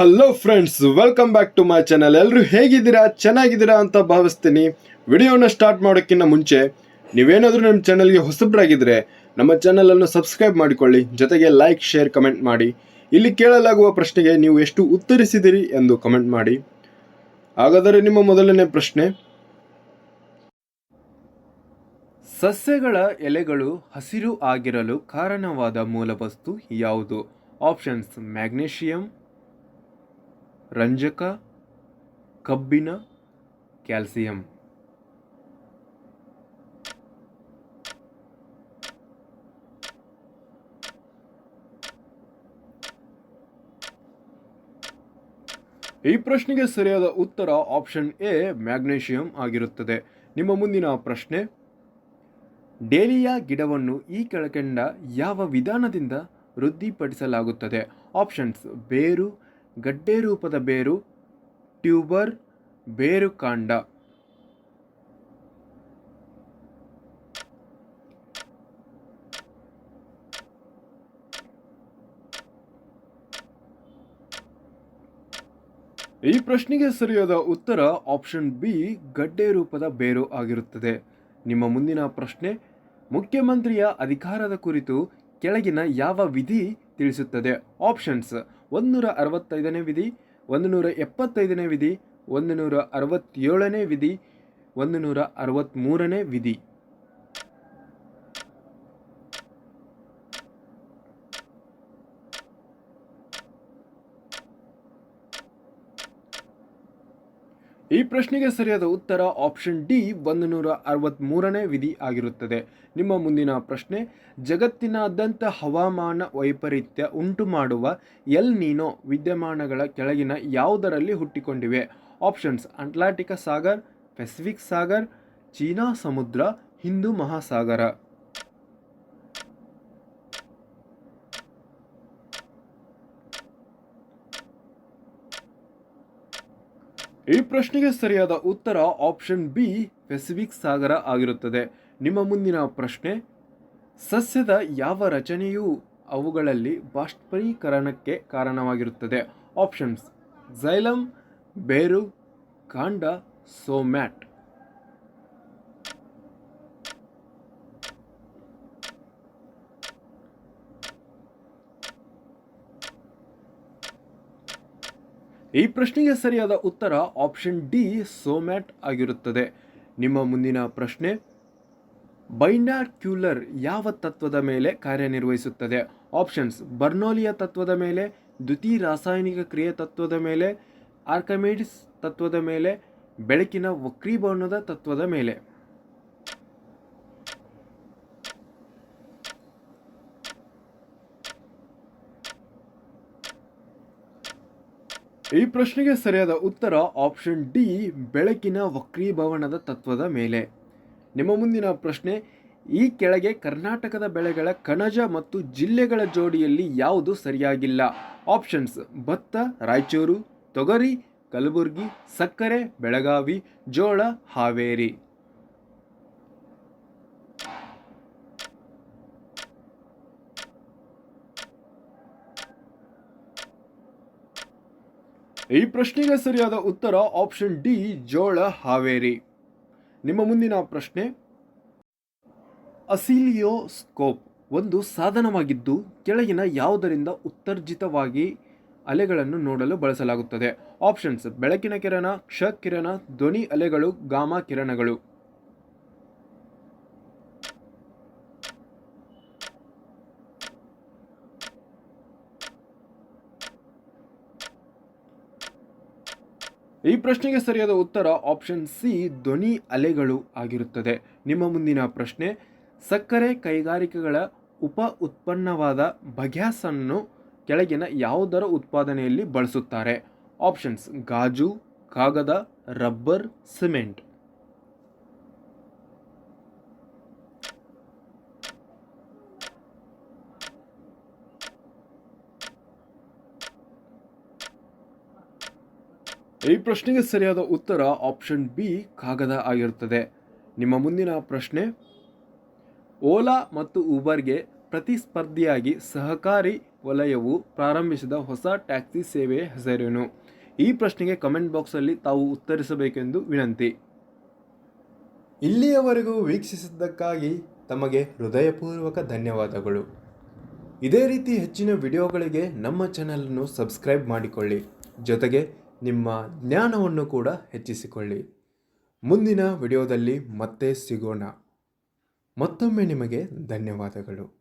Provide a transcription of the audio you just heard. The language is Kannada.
Hello friends welcome back to my channel ಎಲ್ಲರೂ ಹೇಗಿದ್ದೀರಾ? ಚೆನ್ನಾಗಿದ್ದೀರಾ ಅಂತ ಭಾವಿಸ್ತೀನಿ. ವಿಡಿಯೋನ ಸ್ಟಾರ್ಟ್ ಮಾಡೋಕ್ಕಿಂತ ಮುಂಚೆ, ನೀವೇನಾದರೂ ನಮ್ಮ ಚಾನಲ್ಗೆ ಹೊಸಬ್ರಾಗಿದ್ದರೆ ನಮ್ಮ ಚಾನಲನ್ನು ಸಬ್ಸ್ಕ್ರೈಬ್ ಮಾಡಿಕೊಳ್ಳಿ. ಜೊತೆಗೆ ಲೈಕ್ ಶೇರ್ ಕಮೆಂಟ್ ಮಾಡಿ. ಇಲ್ಲಿ ಕೇಳಲಾಗುವ ಪ್ರಶ್ನೆಗೆ ನೀವು ಎಷ್ಟು ಉತ್ತರಿಸಿದಿರಿ ಎಂದು ಕಮೆಂಟ್ ಮಾಡಿ. ಹಾಗಾದರೆ ನಿಮ್ಮ ಮೊದಲನೇ ಪ್ರಶ್ನೆ. ಸಸ್ಯಗಳ ಎಲೆಗಳು ಹಸಿರು ಆಗಿರಲು ಕಾರಣವಾದ ಮೂಲವಸ್ತು ಯಾವುದು? ಆಪ್ಷನ್ಸ್ ಮ್ಯಾಗ್ನೇಷಿಯಂ ರಂಜಕ ಕಬ್ಬಿಣ ಕ್ಯಾಲ್ಸಿಯಂ. ಈ ಪ್ರಶ್ನೆಗೆ ಸರಿಯಾದ ಉತ್ತರ ಆಪ್ಷನ್ ಎ, ಮ್ಯಾಗ್ನೇಷಿಯಂ ಆಗಿರುತ್ತದೆ. ನಿಮ್ಮ ಮುಂದಿನ ಪ್ರಶ್ನೆ, ಡೇಲಿಯಾ ಗಿಡವನ್ನು ಈ ಕೆಳಕಂಡ ಯಾವ ವಿಧಾನದಿಂದ ವೃದ್ಧಿಪಡಿಸಲಾಗುತ್ತದೆ? ಆಪ್ಷನ್ಸ್, ಬೇರು ಗಡ್ಡೆ ರೂಪದ ಬೇರು, ಟ್ಯೂಬರ್, ಬೇರು ಕಾಂಡ. ಈ ಪ್ರಶ್ನೆಗೆ ಸರಿಯಾದ ಉತ್ತರ ಆಪ್ಷನ್ ಬಿ, ಗಡ್ಡೆ ರೂಪದ ಬೇರು ಆಗಿರುತ್ತದೆ. ನಿಮ್ಮ ಮುಂದಿನ ಪ್ರಶ್ನೆ, ಮುಖ್ಯಮಂತ್ರಿಯ ಅಧಿಕಾರದ ಕುರಿತು ಕೆಳಗಿನ ಯಾವ ವಿಧಿ ತಿಳಿಸುತ್ತದೆ? ಆಪ್ಷನ್ಸ್ ಒಂದು ನೂರ ಅರವತ್ತೈದನೇ ವಿಧಿ ಒಂದು ನೂರ ಎಪ್ಪತ್ತೈದನೇ ವಿಧಿ ಒಂದು ನೂರ ಅರವತ್ತೇಳನೇ ವಿಧಿ ಒಂದು ನೂರ ಅರವತ್ತ್ಮೂರನೇ ವಿಧಿ. ಈ ಪ್ರಶ್ನೆಗೆ ಸರಿಯಾದ ಉತ್ತರ ಆಪ್ಷನ್ ಡಿ ಒಂದು ನೂರ ಅರವತ್ತ್ಮೂರನೇ ವಿಧಿ ಆಗಿರುತ್ತದೆ. ನಿಮ್ಮ ಮುಂದಿನ ಪ್ರಶ್ನೆ, ಜಗತ್ತಿನಾದ್ಯಂತ ಹವಾಮಾನ ವೈಪರೀತ್ಯ ಉಂಟು ಮಾಡುವ ಎಲ್ ನೀನೋ ವಿದ್ಯಮಾನಗಳ ಕೆಳಗಿನ ಯಾವುದರಲ್ಲಿ ಹುಟ್ಟಿಕೊಂಡಿವೆ? ಆಪ್ಷನ್ಸ್ ಅಂಟ್ಲಾಂಟಿಕ ಸಾಗರ್ ಪೆಸಿಫಿಕ್ ಸಾಗರ್, ಚೀನಾ ಸಮುದ್ರ, ಹಿಂದೂ ಮಹಾಸಾಗರ. ಈ ಪ್ರಶ್ನೆಗೆ ಸರಿಯಾದ ಉತ್ತರ ಆಪ್ಷನ್ ಬಿ ಪೆಸಿಫಿಕ್ ಸಾಗರ ಆಗಿರುತ್ತದೆ. ನಿಮ್ಮ ಮುಂದಿನ ಪ್ರಶ್ನೆ, ಸಸ್ಯದ ಯಾವ ರಚನೆಯು ಅವುಗಳಲ್ಲಿ ಬಾಷ್ಪೀಕರಣಕ್ಕೆ ಕಾರಣವಾಗಿರುತ್ತದೆ? ಆಪ್ಷನ್ಸ್ ಝೈಲಮ್ ಬೇರು, ಕಾಂಡ, ಸೋಮ್ಯಾಟ್. ಈ ಪ್ರಶ್ನೆಗೆ ಸರಿಯಾದ ಉತ್ತರ ಆಪ್ಷನ್ ಡಿ ಸೋಮ್ಯಾಟ್ ಆಗಿರುತ್ತದೆ. ನಿಮ್ಮ ಮುಂದಿನ ಪ್ರಶ್ನೆ ಬೈನಾಕ್ಯುಲರ್ ಯಾವ ತತ್ವದ ಮೇಲೆ ಕಾರ್ಯನಿರ್ವಹಿಸುತ್ತದೆ? ಆಪ್ಷನ್ಸ್, ಬರ್ನೋಲಿಯ ತತ್ವದ ಮೇಲೆ ದ್ವಿತೀಯ ರಾಸಾಯನಿಕ ಕ್ರಿಯೆ ತತ್ವದ ಮೇಲೆ, ಆರ್ಕಮಿಡಿಸ್ ತತ್ವದ ಮೇಲೆ, ಬೆಳಕಿನ ವಕ್ರೀಭವನದ ತತ್ವದ ಮೇಲೆ. ಈ ಪ್ರಶ್ನೆಗೆ ಸರಿಯಾದ ಉತ್ತರ ಆಪ್ಷನ್ ಡಿ ಬೆಳಕಿನ ವಕ್ರೀಭವನದ ತತ್ವದ ಮೇಲೆ. ನಿಮ್ಮ ಮುಂದಿನ ಪ್ರಶ್ನೆ, ಈ ಕೆಳಗೆ ಕರ್ನಾಟಕದ ಬೆಳೆಗಳ ಕಣಜ ಮತ್ತು ಜಿಲ್ಲೆಗಳ ಜೋಡಿಯಲ್ಲಿ ಯಾವುದು ಸರಿಯಾಗಿಲ್ಲ? ಆಪ್ಷನ್ಸ್ ಭತ್ತ, ರಾಯಚೂರು, ತೊಗರಿ, ಕಲಬುರಗಿ, ಸಕ್ಕರೆ, ಬೆಳಗಾವಿ, ಜೋಳ, ಹಾವೇರಿ. ಈ ಪ್ರಶ್ನೆಗೆ ಸರಿಯಾದ ಉತ್ತರ ಆಪ್ಷನ್ ಡಿ, ಜೋಳ ಹಾವೇರಿ. ನಿಮ್ಮ ಮುಂದಿನ ಪ್ರಶ್ನೆ, ಅಸಿಲಿಯೋಸ್ಕೋಪ್ ಒಂದು ಸಾಧನವಾಗಿದ್ದು ಕೆಳಗಿನ ಯಾವುದರಿಂದ ಉತ್ತರ್ಜಿತವಾಗಿ ಅಲೆಗಳನ್ನು ನೋಡಲು ಬಳಸಲಾಗುತ್ತದೆ? ಆಪ್ಷನ್ಸ್, ಬೆಳಕಿನ ಕಿರಣ ಕ್ಷ ಕಿರಣ ಧ್ವನಿ ಅಲೆಗಳು, ಗಾಮಾ ಕಿರಣಗಳು. ಈ ಪ್ರಶ್ನೆಗೆ ಸರಿಯಾದ ಉತ್ತರ ಆಪ್ಷನ್ ಸಿ ಧ್ವನಿ ಅಲೆಗಳು ಆಗಿರುತ್ತದೆ. ನಿಮ್ಮ ಮುಂದಿನ ಪ್ರಶ್ನೆ, ಸಕ್ಕರೆ ಕೈಗಾರಿಕೆಗಳ ಉಪ ಉತ್ಪನ್ನವಾದ ಬಗ್ಯಾಸನ್ನು ಕೆಳಗಿನ ಯಾವುದರ ಉತ್ಪಾದನೆಯಲ್ಲಿ ಬಳಸುತ್ತಾರೆ? ಆಪ್ಷನ್ಸ್ ಗಾಜು, ಕಾಗದ, ರಬ್ಬರ್, ಸಿಮೆಂಟ್. ಈ ಪ್ರಶ್ನೆಗೆ ಸರಿಯಾದ ಉತ್ತರ ಆಪ್ಷನ್ ಬಿ ಕಾಗದ ಆಗಿರುತ್ತದೆ. ನಿಮ್ಮ ಮುಂದಿನ ಪ್ರಶ್ನೆ, ಓಲಾ ಮತ್ತು ಊಬರ್ಗೆ ಪ್ರತಿಸ್ಪರ್ಧಿಯಾಗಿ ಸಹಕಾರಿ ವಲಯವು ಪ್ರಾರಂಭಿಸಿದ ಹೊಸ ಟ್ಯಾಕ್ಸಿ ಸೇವೆಯ ಹೆಸರೇನು? ಈ ಪ್ರಶ್ನೆಗೆ ಕಮೆಂಟ್ ಬಾಕ್ಸಲ್ಲಿ ತಾವು ಉತ್ತರಿಸಬೇಕೆಂದು ವಿನಂತಿ. ಇಲ್ಲಿಯವರೆಗೂ ವೀಕ್ಷಿಸಿದ್ದಕ್ಕಾಗಿ ತಮಗೆ ಹೃದಯಪೂರ್ವಕ ಧನ್ಯವಾದಗಳು. ಇದೇ ರೀತಿ ಹೆಚ್ಚಿನ ವಿಡಿಯೋಗಳಿಗೆ ನಮ್ಮ ಚಾನಲನ್ನು ಸಬ್ಸ್ಕ್ರೈಬ್ ಮಾಡಿಕೊಳ್ಳಿ. ಜೊತೆಗೆ ನಿಮ್ಮ ಜ್ಞಾನವನ್ನು ಕೂಡ ಹೆಚ್ಚಿಸಿಕೊಳ್ಳಿ. ಮುಂದಿನ ವಿಡಿಯೋದಲ್ಲಿ ಮತ್ತೆ ಸಿಗೋಣ. ಮತ್ತೊಮ್ಮೆ ನಿಮಗೆ ಧನ್ಯವಾದಗಳು.